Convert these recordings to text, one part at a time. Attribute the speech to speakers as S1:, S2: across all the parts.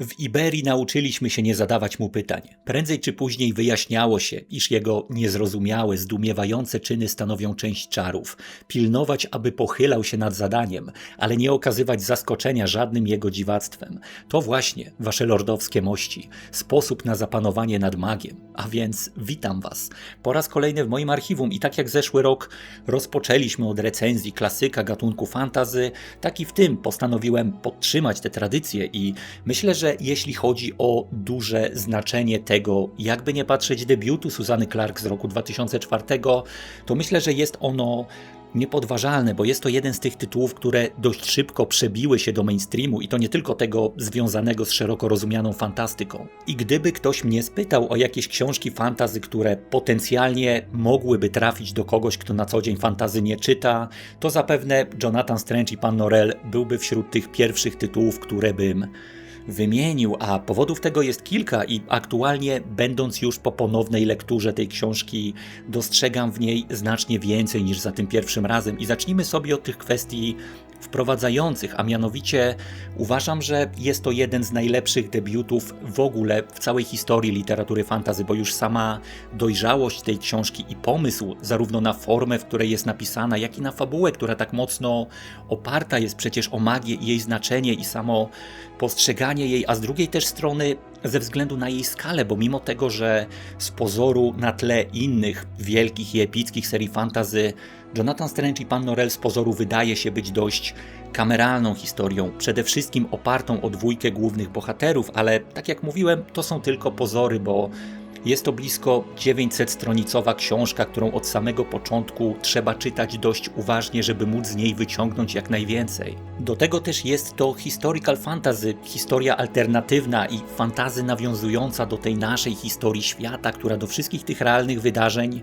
S1: W Iberii nauczyliśmy się nie zadawać mu pytań. Prędzej czy później wyjaśniało się, iż jego niezrozumiałe, zdumiewające czyny stanowią część czarów. Pilnować, aby pochylał się nad zadaniem, ale nie okazywać zaskoczenia żadnym jego dziwactwem. To właśnie, wasze lordowskie mości, sposób na zapanowanie nad magiem. A więc witam was. Po raz kolejny w moim archiwum i tak jak zeszły rok rozpoczęliśmy od recenzji klasyka gatunku fantazy, tak i w tym postanowiłem podtrzymać tę tradycję i myślę, że jeśli chodzi o duże znaczenie tego, jakby nie patrzeć debiutu Susany Clark z roku 2004, to myślę, że jest ono niepodważalne, bo jest to jeden z tych tytułów, które dość szybko przebiły się do mainstreamu i to nie tylko tego związanego z szeroko rozumianą fantastyką. I gdyby ktoś mnie spytał o jakieś książki fantazy, które potencjalnie mogłyby trafić do kogoś, kto na co dzień fantazy nie czyta, to zapewne Jonathan Strange i Pan Norell byłby wśród tych pierwszych tytułów, które bym wymienił, a powodów tego jest kilka i aktualnie, będąc już po ponownej lekturze tej książki, dostrzegam w niej znacznie więcej niż za tym pierwszym razem. I zacznijmy sobie od tych kwestii wprowadzających, a mianowicie uważam, że jest to jeden z najlepszych debiutów w ogóle w całej historii literatury fantazy, bo już sama dojrzałość tej książki i pomysł, zarówno na formę, w której jest napisana, jak i na fabułę, która tak mocno oparta jest przecież o magię i jej znaczenie i samo postrzeganie jej, a z drugiej też strony ze względu na jej skalę, bo mimo tego, że z pozoru na tle innych wielkich i epickich serii fantazy Jonathan Strange i Pan Norell z pozoru wydaje się być dość kameralną historią, przede wszystkim opartą o dwójkę głównych bohaterów, ale tak jak mówiłem, to są tylko pozory, bo jest to blisko 900-stronicowa książka, którą od samego początku trzeba czytać dość uważnie, żeby móc z niej wyciągnąć jak najwięcej. Do tego też jest to historical fantasy, historia alternatywna i fantazy nawiązująca do tej naszej historii świata, która do wszystkich tych realnych wydarzeń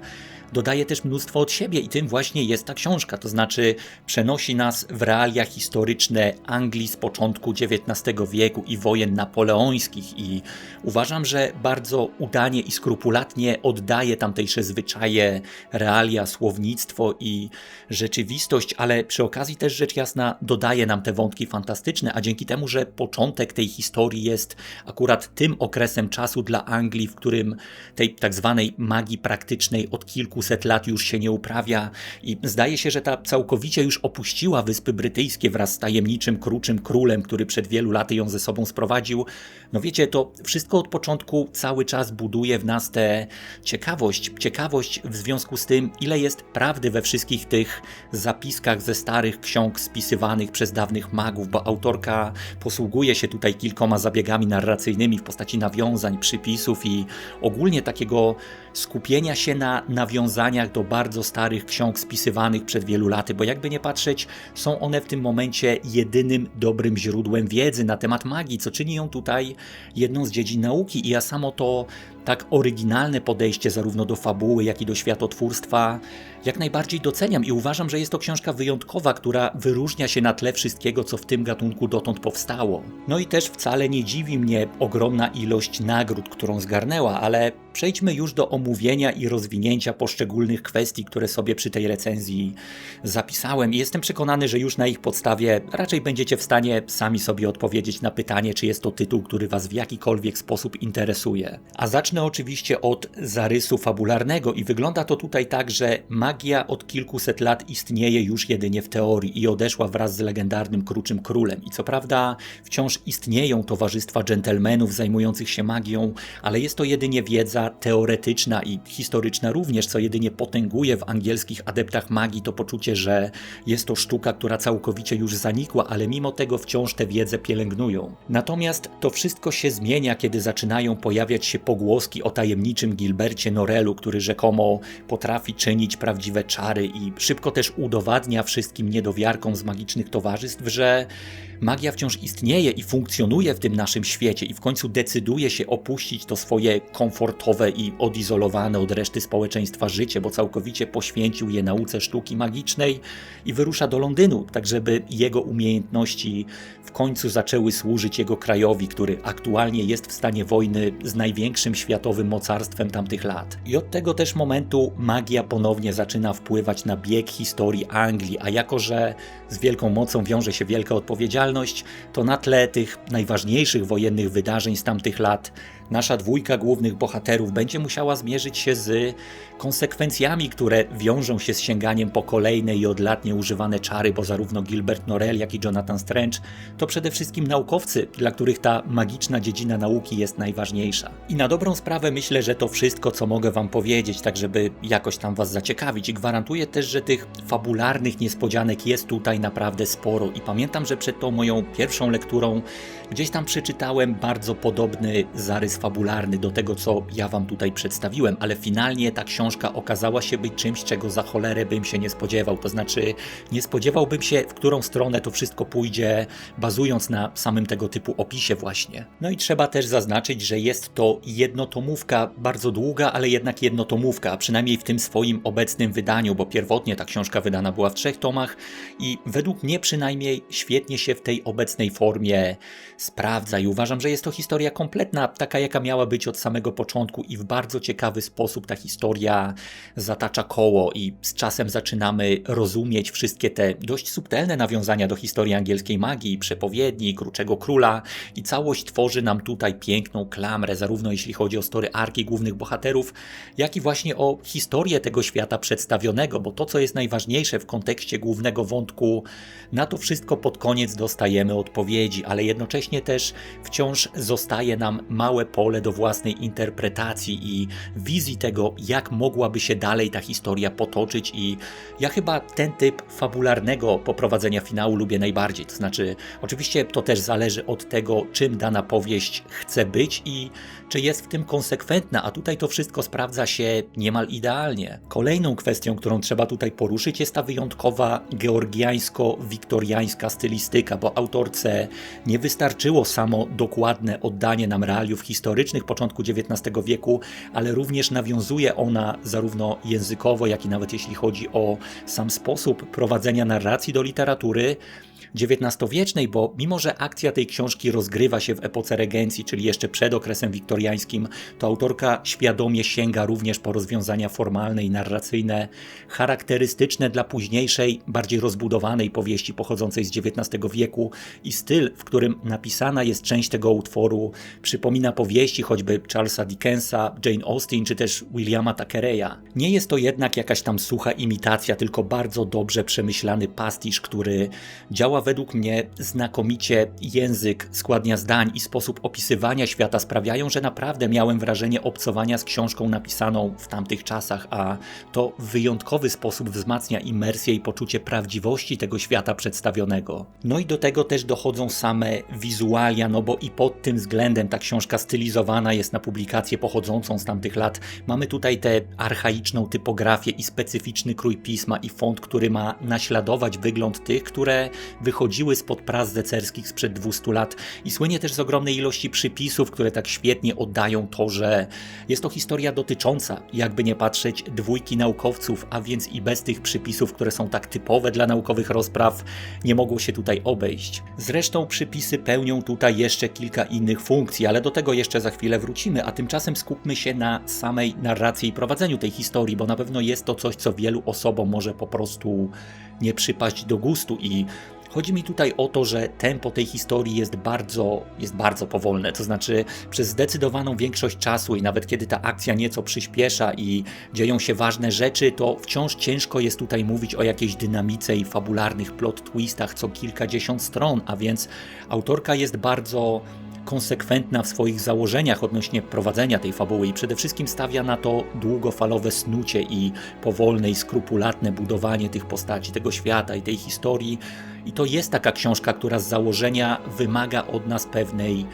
S1: dodaje też mnóstwo od siebie i tym właśnie jest ta książka. To znaczy przenosi nas w realia historyczne Anglii z początku XIX wieku i wojen napoleońskich i uważam, że bardzo udanie i skrupulatnie oddaje tamtejsze zwyczaje, realia, słownictwo i rzeczywistość, ale przy okazji też rzecz jasna dodaje nam te wątki fantastyczne, a dzięki temu, że początek tej historii jest akurat tym okresem czasu dla Anglii, w którym tej tak zwanej magii praktycznej od kilku kilkuset lat już się nie uprawia i zdaje się, że ta całkowicie już opuściła Wyspy Brytyjskie wraz z tajemniczym kruczym królem, który przed wielu laty ją ze sobą sprowadził. No wiecie, to wszystko od początku cały czas buduje w nas tę ciekawość. Ciekawość w związku z tym, ile jest prawdy we wszystkich tych zapiskach ze starych ksiąg spisywanych przez dawnych magów, bo autorka posługuje się tutaj kilkoma zabiegami narracyjnymi w postaci nawiązań, przypisów i ogólnie takiego skupienia się na nawiązaniach do bardzo starych ksiąg spisywanych przed wielu laty, bo jakby nie patrzeć, są one w tym momencie jedynym dobrym źródłem wiedzy na temat magii, co czyni ją tutaj jedną z dziedzin nauki. I ja samo to tak oryginalne podejście zarówno do fabuły, jak i do światotwórstwa jak najbardziej doceniam i uważam, że jest to książka wyjątkowa, która wyróżnia się na tle wszystkiego, co w tym gatunku dotąd powstało. No i też wcale nie dziwi mnie ogromna ilość nagród, którą zgarnęła, ale przejdźmy już do omówienia i rozwinięcia poszczególnych kwestii, które sobie przy tej recenzji zapisałem i jestem przekonany, że już na ich podstawie raczej będziecie w stanie sami sobie odpowiedzieć na pytanie, czy jest to tytuł, który Was w jakikolwiek sposób interesuje. A zacznę oczywiście od zarysu fabularnego i wygląda to tutaj tak, że magia od kilkuset lat istnieje już jedynie w teorii i odeszła wraz z legendarnym Kruczym Królem. I co prawda wciąż istnieją towarzystwa dżentelmenów zajmujących się magią, ale jest to jedynie wiedza teoretyczna i historyczna również, co jedynie potęguje w angielskich adeptach magii to poczucie, że jest to sztuka, która całkowicie już zanikła, ale mimo tego wciąż tę wiedzę pielęgnują. Natomiast to wszystko się zmienia, kiedy zaczynają pojawiać się o tajemniczym Gilbercie Norelu, który rzekomo potrafi czynić prawdziwe czary i szybko też udowadnia wszystkim niedowiarkom z magicznych towarzystw, że magia wciąż istnieje i funkcjonuje w tym naszym świecie i w końcu decyduje się opuścić to swoje komfortowe i odizolowane od reszty społeczeństwa życie, bo całkowicie poświęcił je nauce sztuki magicznej i wyrusza do Londynu, tak żeby jego umiejętności w końcu zaczęły służyć jego krajowi, który aktualnie jest w stanie wojny z największym światowym mocarstwem tamtych lat. I od tego też momentu magia ponownie zaczyna wpływać na bieg historii Anglii, a jako że z wielką mocą wiąże się wielka odpowiedzialność, to na tle tych najważniejszych wojennych wydarzeń z tamtych lat nasza dwójka głównych bohaterów będzie musiała zmierzyć się z konsekwencjami, które wiążą się z sięganiem po kolejne i od lat nieużywane czary, bo zarówno Gilbert Norell, jak i Jonathan Strange to przede wszystkim naukowcy, dla których ta magiczna dziedzina nauki jest najważniejsza. I na dobrą sprawę myślę, że to wszystko, co mogę Wam powiedzieć, tak żeby jakoś tam Was zaciekawić. I gwarantuję też, że tych fabularnych niespodzianek jest tutaj naprawdę sporo. I pamiętam, że przed tą moją pierwszą lekturą gdzieś tam przeczytałem bardzo podobny zarys fabularny do tego, co ja Wam tutaj przedstawiłem, ale finalnie ta książka okazała się być czymś, czego za cholerę bym się nie spodziewał. To znaczy, nie spodziewałbym się, w którą stronę to wszystko pójdzie, bazując na samym tego typu opisie, właśnie. No i trzeba też zaznaczyć, że jest to jednotomówka, bardzo długa, ale jednak jednotomówka, przynajmniej w tym swoim obecnym wydaniu, bo pierwotnie ta książka wydana była w trzech tomach i według mnie przynajmniej świetnie się w tej obecnej formie sprawdza i uważam, że jest to historia kompletna, taka jaka miała być od samego początku i w bardzo ciekawy sposób ta historia zatacza koło i z czasem zaczynamy rozumieć wszystkie te dość subtelne nawiązania do historii angielskiej magii, przepowiedni, Kruczego Króla i całość tworzy nam tutaj piękną klamrę, zarówno jeśli chodzi o story arki głównych bohaterów, jak i właśnie o historię tego świata przedstawionego, bo to, co jest najważniejsze w kontekście głównego wątku, na to wszystko pod koniec dostajemy odpowiedzi, ale jednocześnie też wciąż zostaje nam małe pole do własnej interpretacji i wizji tego, jak mogłaby się dalej ta historia potoczyć i ja chyba ten typ fabularnego poprowadzenia finału lubię najbardziej. To znaczy, oczywiście to też zależy od tego, czym dana powieść chce być i czy jest w tym konsekwentna, a tutaj to wszystko sprawdza się niemal idealnie. Kolejną kwestią, którą trzeba tutaj poruszyć, jest ta wyjątkowa georgiańsko-wiktoriańska stylistyka, bo autorce nie wystarczyło samo dokładne oddanie nam realiów historycznych początku XIX wieku, ale również nawiązuje ona zarówno językowo, jak i nawet jeśli chodzi o sam sposób prowadzenia narracji do literatury, XIX-wiecznej, bo mimo że akcja tej książki rozgrywa się w epoce regencji, czyli jeszcze przed okresem wiktoriańskim, to autorka świadomie sięga również po rozwiązania formalne i narracyjne, charakterystyczne dla późniejszej, bardziej rozbudowanej powieści pochodzącej z XIX wieku i styl, w którym napisana jest część tego utworu, przypomina powieści choćby Charlesa Dickensa, Jane Austen czy też Williama Thackeraya. Nie jest to jednak jakaś tam sucha imitacja, tylko bardzo dobrze przemyślany pastisz, który działa według mnie znakomicie język, składnia zdań i sposób opisywania świata sprawiają, że naprawdę miałem wrażenie obcowania z książką napisaną w tamtych czasach, a to w wyjątkowy sposób wzmacnia imersję i poczucie prawdziwości tego świata przedstawionego. No i do tego też dochodzą same wizualia, no bo i pod tym względem ta książka stylizowana jest na publikację pochodzącą z tamtych lat. Mamy tutaj tę archaiczną typografię i specyficzny krój pisma i font, który ma naśladować wygląd tych, które wychodziły spod prac zecerskich sprzed 200 lat i słynie też z ogromnej ilości przypisów, które tak świetnie oddają to, że jest to historia dotycząca, jakby nie patrzeć, dwójki naukowców, a więc i bez tych przypisów, które są tak typowe dla naukowych rozpraw, nie mogło się tutaj obejść. Zresztą przypisy pełnią tutaj jeszcze kilka innych funkcji, ale do tego jeszcze za chwilę wrócimy, a tymczasem skupmy się na samej narracji i prowadzeniu tej historii, bo na pewno jest to coś, co wielu osobom może po prostu nie przypaść do gustu i Chodzi mi tutaj o to, że tempo tej historii jest bardzo, jest bardzo powolne, to znaczy przez zdecydowaną większość czasu i nawet kiedy ta akcja nieco przyspiesza i dzieją się ważne rzeczy, to wciąż ciężko jest tutaj mówić o jakiejś dynamice i fabularnych plot twistach co kilkadziesiąt stron, a więc autorka jest bardzo konsekwentna w swoich założeniach odnośnie prowadzenia tej fabuły i przede wszystkim stawia na to długofalowe snucie i powolne i skrupulatne budowanie tych postaci, tego świata i tej historii. I to jest taka książka, która z założenia wymaga od nas pewnej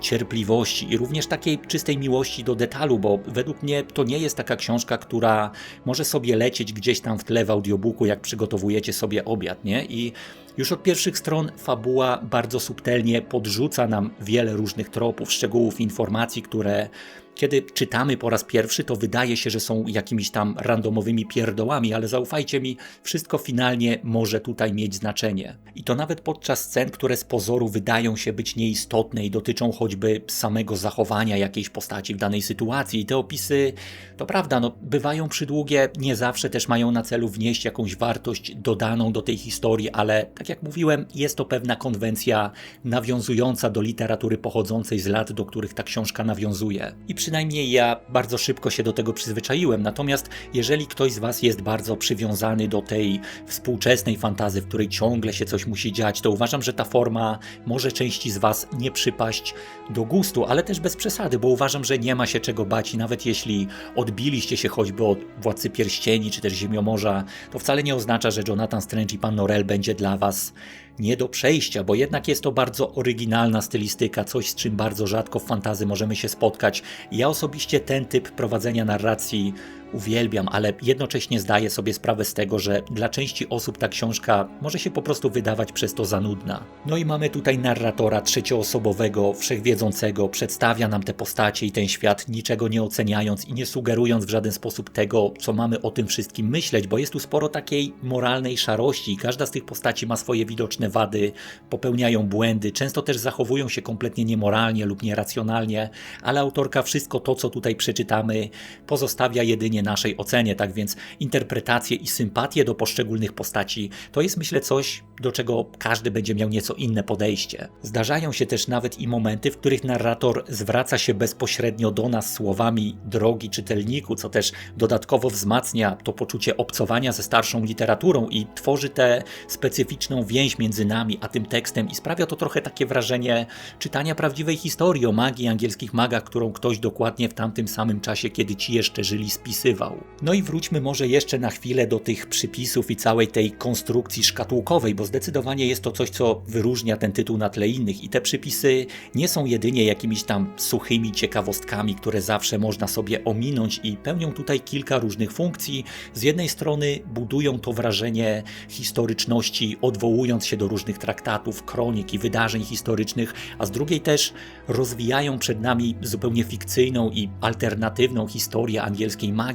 S1: cierpliwości i również takiej czystej miłości do detalu, bo według mnie to nie jest taka książka, która może sobie lecieć gdzieś tam w tle w audiobooku, jak przygotowujecie sobie obiad, nie? I już od pierwszych stron fabuła bardzo subtelnie podrzuca nam wiele różnych tropów, szczegółów, informacji, które Kiedy czytamy po raz pierwszy, to wydaje się, że są jakimiś tam randomowymi pierdołami, ale zaufajcie mi, wszystko finalnie może tutaj mieć znaczenie. I to nawet podczas scen, które z pozoru wydają się być nieistotne i dotyczą choćby samego zachowania jakiejś postaci w danej sytuacji. I te opisy, to prawda, no, bywają przydługie, nie zawsze też mają na celu wnieść jakąś wartość dodaną do tej historii, ale tak jak mówiłem, jest to pewna konwencja nawiązująca do literatury pochodzącej z lat, do których ta książka nawiązuje. I przynajmniej ja bardzo szybko się do tego przyzwyczaiłem. Natomiast jeżeli ktoś z Was jest bardzo przywiązany do tej współczesnej fantazy, w której ciągle się coś musi dziać, to uważam, że ta forma może części z Was nie przypaść do gustu, ale też bez przesady, bo uważam, że nie ma się czego bać i nawet jeśli odbiliście się choćby od Władcy Pierścieni czy też Ziemiomorza, to wcale nie oznacza, że Jonathan Strange i Pan Norel będzie dla Was nie do przejścia, bo jednak jest to bardzo oryginalna stylistyka, coś z czym bardzo rzadko w fantazy możemy się spotkać. Ja osobiście ten typ prowadzenia narracji uwielbiam, ale jednocześnie zdaję sobie sprawę z tego, że dla części osób ta książka może się po prostu wydawać przez to za nudna. No i mamy tutaj narratora trzecioosobowego, wszechwiedzącego, przedstawia nam te postacie i ten świat, niczego nie oceniając i nie sugerując w żaden sposób tego, co mamy o tym wszystkim myśleć, bo jest tu sporo takiej moralnej szarości każda z tych postaci ma swoje widoczne wady, popełniają błędy, często też zachowują się kompletnie niemoralnie lub nieracjonalnie, ale autorka wszystko to, co tutaj przeczytamy, pozostawia jedynie naszej ocenie, tak więc interpretacje i sympatie do poszczególnych postaci to jest myślę coś, do czego każdy będzie miał nieco inne podejście. Zdarzają się też nawet i momenty, w których narrator zwraca się bezpośrednio do nas słowami drogi czytelniku, co też dodatkowo wzmacnia to poczucie obcowania ze starszą literaturą i tworzy tę specyficzną więź między nami a tym tekstem i sprawia to trochę takie wrażenie czytania prawdziwej historii o magii angielskich magach, którą ktoś dokładnie w tamtym samym czasie, kiedy ci jeszcze żyli, spisywał. No i wróćmy może jeszcze na chwilę do tych przypisów i całej tej konstrukcji szkatułkowej, bo zdecydowanie jest to coś, co wyróżnia ten tytuł na tle innych i te przypisy nie są jedynie jakimiś tam suchymi ciekawostkami, które zawsze można sobie ominąć i pełnią tutaj kilka różnych funkcji. Z jednej strony budują to wrażenie historyczności, odwołując się do różnych traktatów, kronik i wydarzeń historycznych, a z drugiej też rozwijają przed nami zupełnie fikcyjną i alternatywną historię angielskiej magii,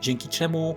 S1: dzięki czemu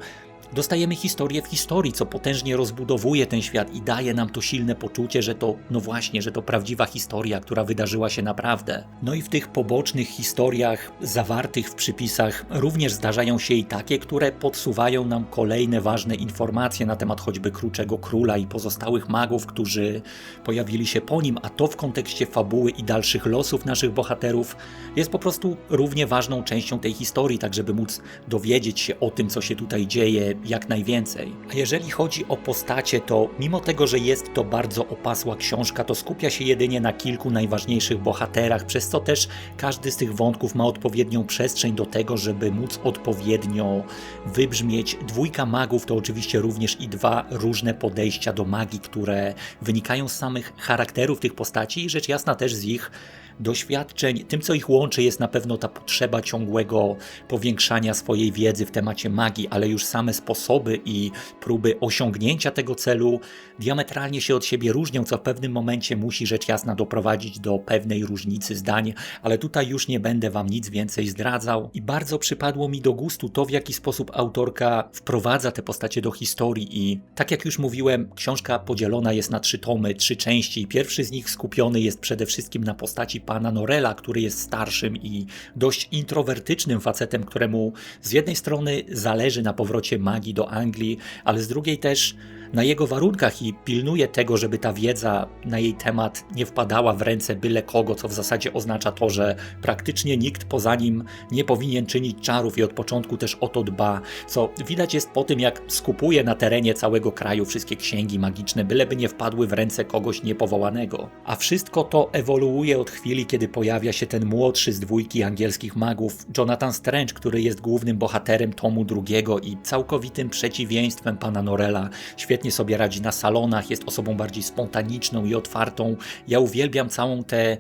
S1: dostajemy historię w historii, co potężnie rozbudowuje ten świat i daje nam to silne poczucie, że to, no właśnie, że to prawdziwa historia, która wydarzyła się naprawdę. No i w tych pobocznych historiach zawartych w przypisach również zdarzają się i takie, które podsuwają nam kolejne ważne informacje na temat choćby Kruczego Króla i pozostałych magów, którzy pojawili się po nim, a to w kontekście fabuły i dalszych losów naszych bohaterów jest po prostu równie ważną częścią tej historii, tak żeby móc dowiedzieć się o tym, co się tutaj dzieje, jak najwięcej. A jeżeli chodzi o postacie, to mimo tego, że jest to bardzo opasła książka, to skupia się jedynie na kilku najważniejszych bohaterach, przez co też każdy z tych wątków ma odpowiednią przestrzeń do tego, żeby móc odpowiednio wybrzmieć. Dwójka magów to oczywiście również i dwa różne podejścia do magii, które wynikają z samych charakterów tych postaci i rzecz jasna też z ich doświadczeń. Tym, co ich łączy, jest na pewno ta potrzeba ciągłego powiększania swojej wiedzy w temacie magii, ale już same sposoby i próby osiągnięcia tego celu diametralnie się od siebie różnią, co w pewnym momencie musi rzecz jasna doprowadzić do pewnej różnicy zdań, ale tutaj już nie będę Wam nic więcej zdradzał. I bardzo przypadło mi do gustu to, w jaki sposób autorka wprowadza te postacie do historii. I tak jak już mówiłem, książka podzielona jest na trzy tomy, trzy części. Pierwszy z nich skupiony jest przede wszystkim na postaci pana Norela, który jest starszym i dość introwertycznym facetem, któremu z jednej strony zależy na powrocie magii do Anglii, ale z drugiej też na jego warunkach i pilnuje tego, żeby ta wiedza na jej temat nie wpadała w ręce byle kogo, co w zasadzie oznacza to, że praktycznie nikt poza nim nie powinien czynić czarów i od początku też o to dba, co widać jest po tym, jak skupuje na terenie całego kraju wszystkie księgi magiczne, byleby nie wpadły w ręce kogoś niepowołanego. A wszystko to ewoluuje od chwili, kiedy pojawia się ten młodszy z dwójki angielskich magów, Jonathan Strange, który jest głównym bohaterem tomu drugiego i całkowitym przeciwieństwem pana Norela. Świetnie świetnie sobie radzi na salonach, jest osobą bardziej spontaniczną i otwartą. Ja uwielbiam całą tę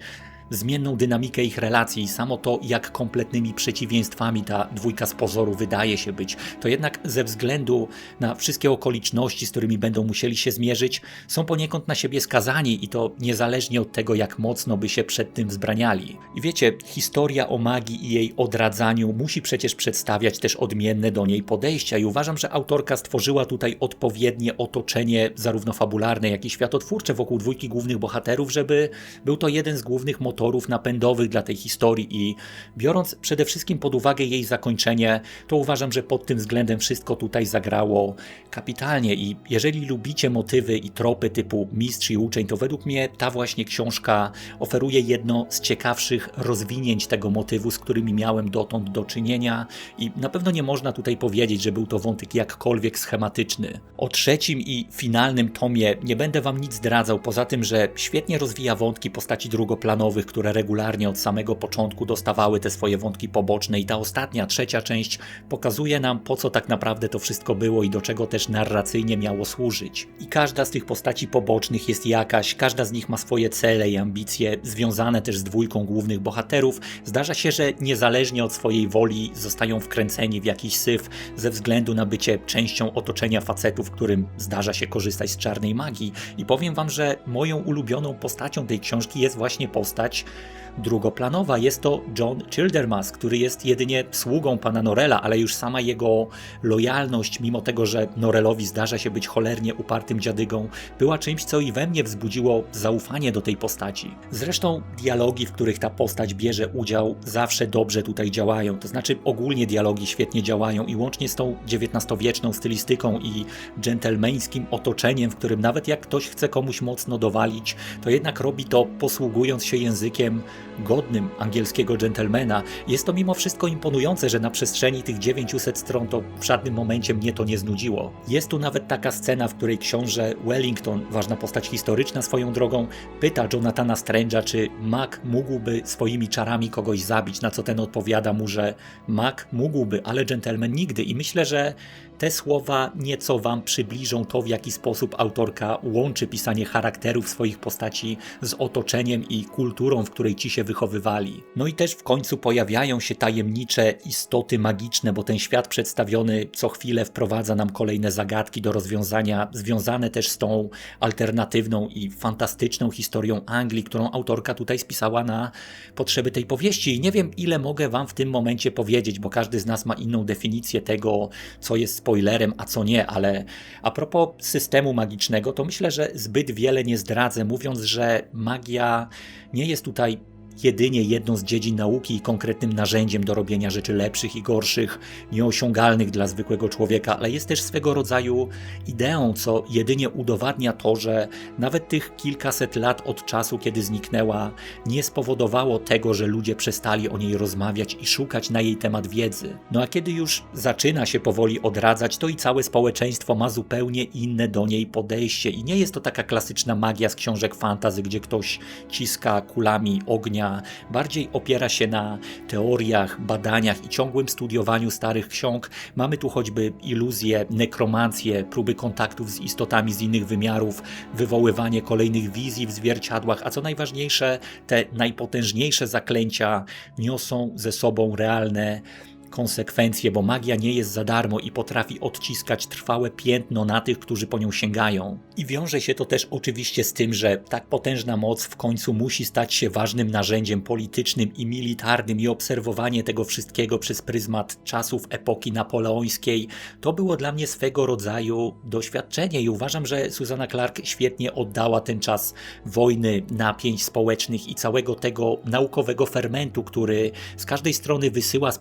S1: zmienną dynamikę ich relacji i samo to, jak kompletnymi przeciwieństwami ta dwójka z pozoru wydaje się być, to jednak ze względu na wszystkie okoliczności, z którymi będą musieli się zmierzyć, są poniekąd na siebie skazani i to niezależnie od tego, jak mocno by się przed tym wzbraniali. I wiecie, historia o magii i jej odradzaniu musi przecież przedstawiać też odmienne do niej podejścia i uważam, że autorka stworzyła tutaj odpowiednie otoczenie, zarówno fabularne, jak i światotwórcze wokół dwójki głównych bohaterów, żeby był to jeden z głównych motorów napędowych dla tej historii i biorąc przede wszystkim pod uwagę jej zakończenie, to uważam, że pod tym względem wszystko tutaj zagrało kapitalnie i jeżeli lubicie motywy i tropy typu mistrz i uczeń, to według mnie ta właśnie książka oferuje jedno z ciekawszych rozwinięć tego motywu, z którymi miałem dotąd do czynienia i na pewno nie można tutaj powiedzieć, że był to wątek jakkolwiek schematyczny. O trzecim i finalnym tomie nie będę wam nic zdradzał, poza tym, że świetnie rozwija wątki postaci drugoplanowych, które regularnie od samego początku dostawały te swoje wątki poboczne i ta ostatnia, trzecia część pokazuje nam po co tak naprawdę to wszystko było i do czego też narracyjnie miało służyć. I każda z tych postaci pobocznych jest jakaś, każda z nich ma swoje cele i ambicje związane też z dwójką głównych bohaterów. Zdarza się, że niezależnie od swojej woli zostają wkręceni w jakiś syf ze względu na bycie częścią otoczenia facetów, którym zdarza się korzystać z czarnej magii. I powiem wam, że moją ulubioną postacią tej książki jest właśnie postać much. Drugoplanowa. Jest to John Childermas, który jest jedynie sługą pana Norela, ale już sama jego lojalność, mimo tego, że Norelowi zdarza się być cholernie upartym dziadygą, była czymś, co i we mnie wzbudziło zaufanie do tej postaci. Zresztą dialogi, w których ta postać bierze udział, zawsze dobrze tutaj działają. To znaczy ogólnie dialogi świetnie działają i łącznie z tą XIX-wieczną stylistyką i dżentelmeńskim otoczeniem, w którym nawet jak ktoś chce komuś mocno dowalić, to jednak robi to posługując się językiem godnym angielskiego gentlemana. Jest to mimo wszystko imponujące, że na przestrzeni tych 900 stron to w żadnym momencie mnie to nie znudziło. Jest tu nawet taka scena, w której książę Wellington, ważna postać historyczna swoją drogą, pyta Jonathana Strange'a, czy Mac mógłby swoimi czarami kogoś zabić, na co ten odpowiada mu, że Mac mógłby, ale gentleman nigdy. I myślę, że te słowa nieco Wam przybliżą to, w jaki sposób autorka łączy pisanie charakterów swoich postaci z otoczeniem i kulturą, w której ci się wychowywali. No i też w końcu pojawiają się tajemnicze istoty magiczne, bo ten świat przedstawiony co chwilę wprowadza nam kolejne zagadki do rozwiązania, związane też z tą alternatywną i fantastyczną historią Anglii, którą autorka tutaj spisała na potrzeby tej powieści. I nie wiem, ile mogę Wam w tym momencie powiedzieć, bo każdy z nas ma inną definicję tego, co jest spoilerem, a co nie, ale a propos systemu magicznego, to myślę, że zbyt wiele nie zdradzę, mówiąc, że magia nie jest tutaj jedynie jedną z dziedzin nauki i konkretnym narzędziem do robienia rzeczy lepszych i gorszych, nieosiągalnych dla zwykłego człowieka, ale jest też swego rodzaju ideą, co jedynie udowadnia to, że nawet tych kilkaset lat od czasu, kiedy zniknęła, nie spowodowało tego, że ludzie przestali o niej rozmawiać i szukać na jej temat wiedzy. No a kiedy już zaczyna się powoli odradzać, to i całe społeczeństwo ma zupełnie inne do niej podejście i nie jest to taka klasyczna magia z książek fantazy, gdzie ktoś ciska kulami ognia bardziej opiera się na teoriach, badaniach i ciągłym studiowaniu starych ksiąg. Mamy tu choćby iluzje, nekromancję, próby kontaktów z istotami z innych wymiarów, wywoływanie kolejnych wizji w zwierciadłach, a co najważniejsze, te najpotężniejsze zaklęcia niosą ze sobą realne konsekwencje, bo magia nie jest za darmo i potrafi odciskać trwałe piętno na tych, którzy po nią sięgają. I wiąże się to też oczywiście z tym, że tak potężna moc w końcu musi stać się ważnym narzędziem politycznym i militarnym i obserwowanie tego wszystkiego przez pryzmat czasów epoki napoleońskiej to było dla mnie swego rodzaju doświadczenie i uważam, że Susanna Clark świetnie oddała ten czas wojny, napięć społecznych i całego tego naukowego fermentu, który z każdej strony wysyła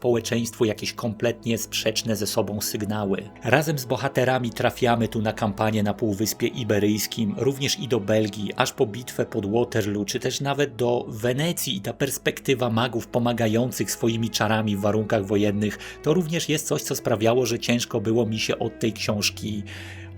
S1: społeczeństwu jakieś kompletnie sprzeczne ze sobą sygnały. Razem z bohaterami trafiamy tu na kampanię na Półwyspie Iberyjskim, również i do Belgii, aż po bitwę pod Waterloo, czy też nawet do Wenecji i ta perspektywa magów pomagających swoimi czarami w warunkach wojennych, to również jest coś, co sprawiało, że ciężko było mi się od tej książki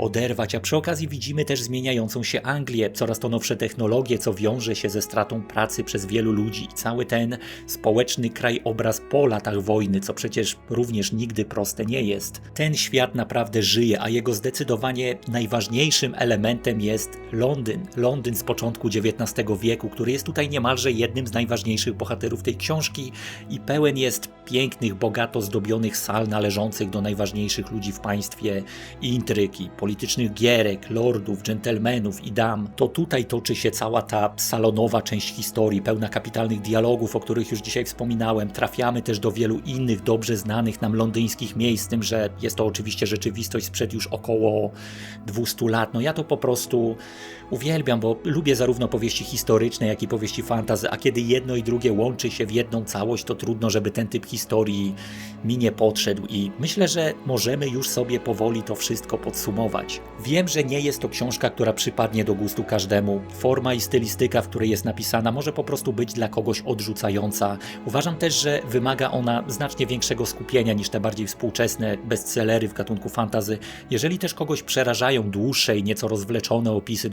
S1: oderwać, a przy okazji widzimy też zmieniającą się Anglię, coraz to nowsze technologie, co wiąże się ze stratą pracy przez wielu ludzi i cały ten społeczny krajobraz po latach wojny, co przecież również nigdy proste nie jest. Ten świat naprawdę żyje, a jego zdecydowanie najważniejszym elementem jest Londyn. Londyn z początku XIX wieku, który jest tutaj niemalże jednym z najważniejszych bohaterów tej książki i pełen jest pięknych, bogato zdobionych sal należących do najważniejszych ludzi w państwie i intryki, politycznych gierek, lordów, dżentelmenów i dam. To tutaj toczy się cała ta salonowa część historii, pełna kapitalnych dialogów, o których już dzisiaj wspominałem. Trafiamy też do wielu innych dobrze znanych nam londyńskich miejsc, z tym, że jest to oczywiście rzeczywistość sprzed już około 200 lat. No ja to po prostu uwielbiam, bo lubię zarówno powieści historyczne, jak i powieści fantazy, a kiedy jedno i drugie łączy się w jedną całość, to trudno, żeby ten typ historii mi nie podszedł i myślę, że możemy już sobie powoli to wszystko podsumować. Wiem, że nie jest to książka, która przypadnie do gustu każdemu. Forma i stylistyka, w której jest napisana, może po prostu być dla kogoś odrzucająca. Uważam też, że wymaga ona znacznie większego skupienia niż te bardziej współczesne bestsellery w gatunku fantazy. Jeżeli też kogoś przerażają dłuższe i nieco rozwleczone opisy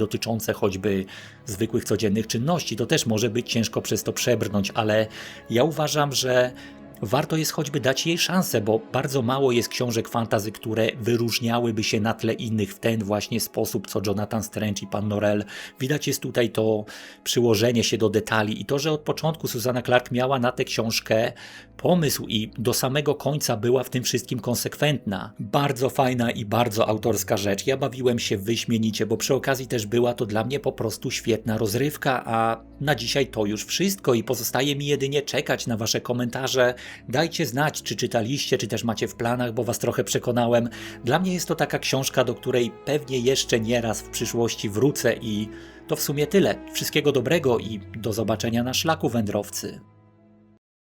S1: choćby zwykłych codziennych czynności, to też może być ciężko przez to przebrnąć, ale ja uważam, że Warto jest choćby dać jej szansę, bo bardzo mało jest książek fantazy, które wyróżniałyby się na tle innych w ten właśnie sposób, co Jonathan Strange i pan Norell. Widać jest tutaj to przyłożenie się do detali i to, że od początku Susanna Clark miała na tę książkę pomysł i do samego końca była w tym wszystkim konsekwentna. Bardzo fajna i bardzo autorska rzecz. Ja bawiłem się wyśmienicie, bo przy okazji też była to dla mnie po prostu świetna rozrywka, a na dzisiaj to już wszystko i pozostaje mi jedynie czekać na Wasze komentarze. Dajcie znać, czy czytaliście, czy też macie w planach, bo Was trochę przekonałem. Dla mnie jest to taka książka, do której pewnie jeszcze nieraz w przyszłości wrócę i to w sumie tyle. Wszystkiego dobrego i do zobaczenia na szlaku wędrowcy.